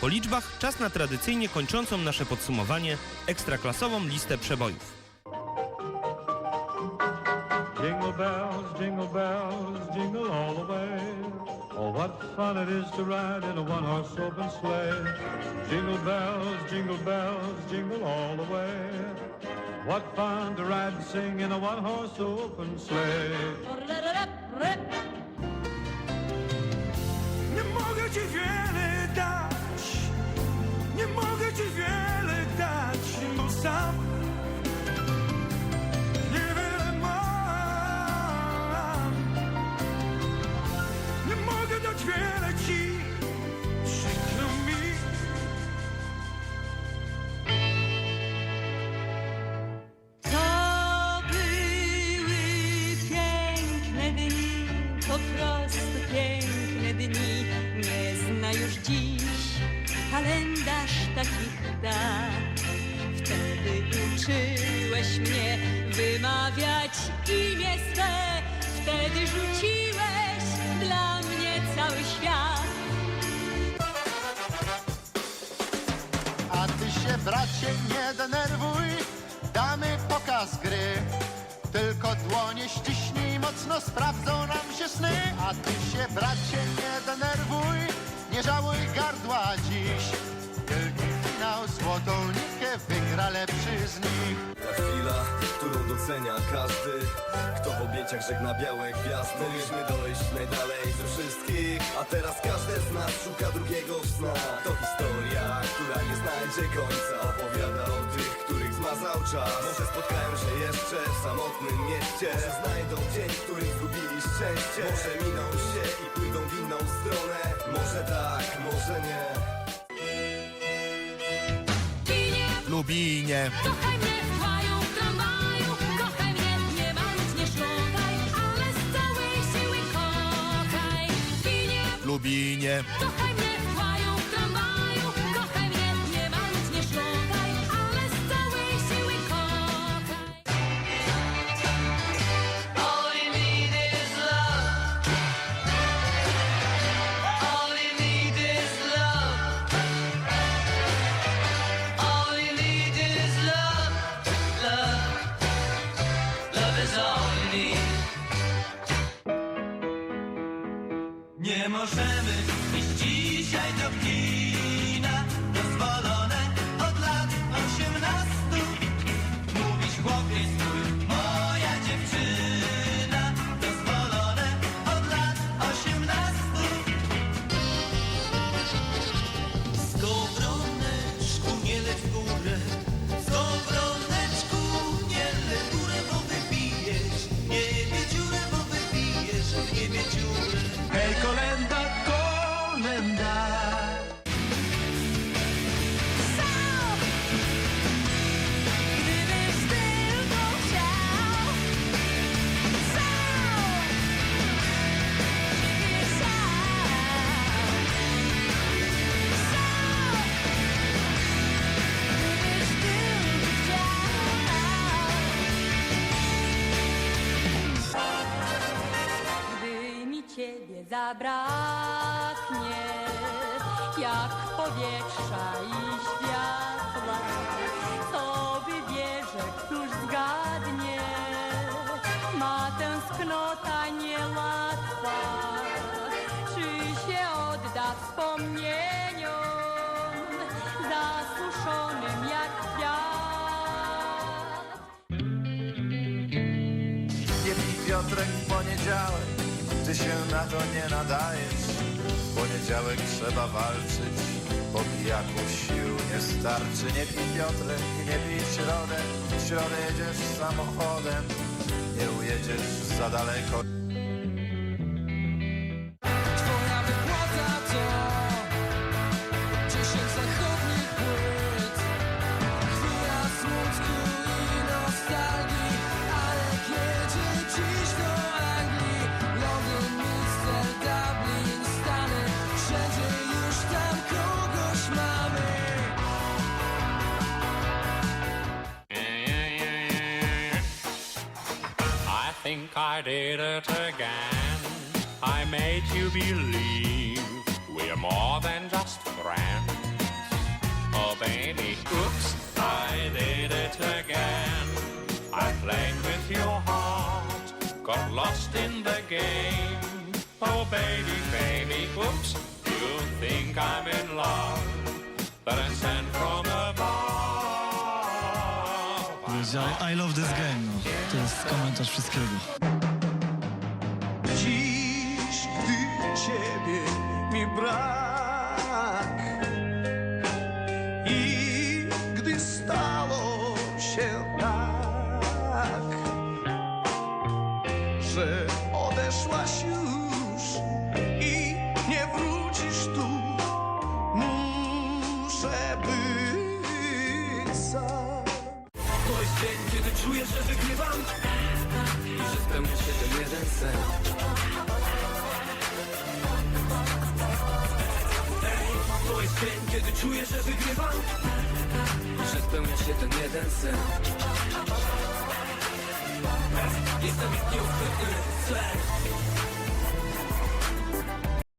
Po liczbach czas na tradycyjnie kończącą nasze podsumowanie ekstraklasową listę przebojów. Jingle bells, jingle bells, jingle all the way. Oh, what fun it is to ride in a one-horse open sleigh. Jingle bells, jingle bells, jingle all the way. What fun to ride and sing in a one-horse open sleigh. Nie mogę ci mogę ci wiele dać, bo sam niewiele mam. Nie mogę dać wiele ci, przykro mi. To były piękne dni, po prostu piękne dni. Nie zna już dziś kalendarz takich dat. Wtedy uczyłeś mnie wymawiać imię swe. Wtedy rzuciłeś dla mnie cały świat. A ty się, bracie, nie denerwuj, damy pokaz gry. Tylko dłonie ściśnij mocno, sprawdzą nam się sny. A ty się, bracie, nie denerwuj, nie żałuj gardła dziś. Finał, złotą nitkę wygra lepszy z nich. Ta chwila, którą docenia każdy Kto w objęciach żegna białe gwiazdy. Mogliśmy dojść najdalej ze wszystkich A teraz każdy z nas szuka drugiego sna To historia, która nie znajdzie końca Opowiada o tych, których zmazał czas. Może spotkają się jeszcze w samotnym mieście. Może znajdą dzień, w którym zgubili szczęście. Może miną się i Kochaj mnie w maju, w tramwaju, kochaj mnie, nie nie ale z całej siły kochaj. Lubinie. kochaj zabraknie, jak powietrza i światła, to wybierze, któż zgadnie, ma tęsknota niełatwa, czy się odda wspomnieniom, zasuszonym jak kwiat. Pij Piotrek w poniedziałek, ty się na to nie nadajesz. Poniedziałek trzeba walczyć, bo pijaku sił nie starczy. Nie pij Piotrek, nie pij środę, w środę jedziesz samochodem, nie ujedziesz za daleko. think I did it again. I made you believe we're more than just friends. Oh, baby, oops, I did it again. I played with your heart, got lost in the game. Oh, baby, baby, oops, you think I'm in love, but I'm I, I love this game, no. To jest komentarz wszystkiego. Dziś, gdy ciebie mi brak i gdy stało się tak, że odeszłaś już i dzień, kiedy czuję, że wygrywam. I że spełnia się ten jeden sen to jest dzień, kiedy czuję, że wygrywam. I że spełnia się ten jeden sen Jestem nieuchwytny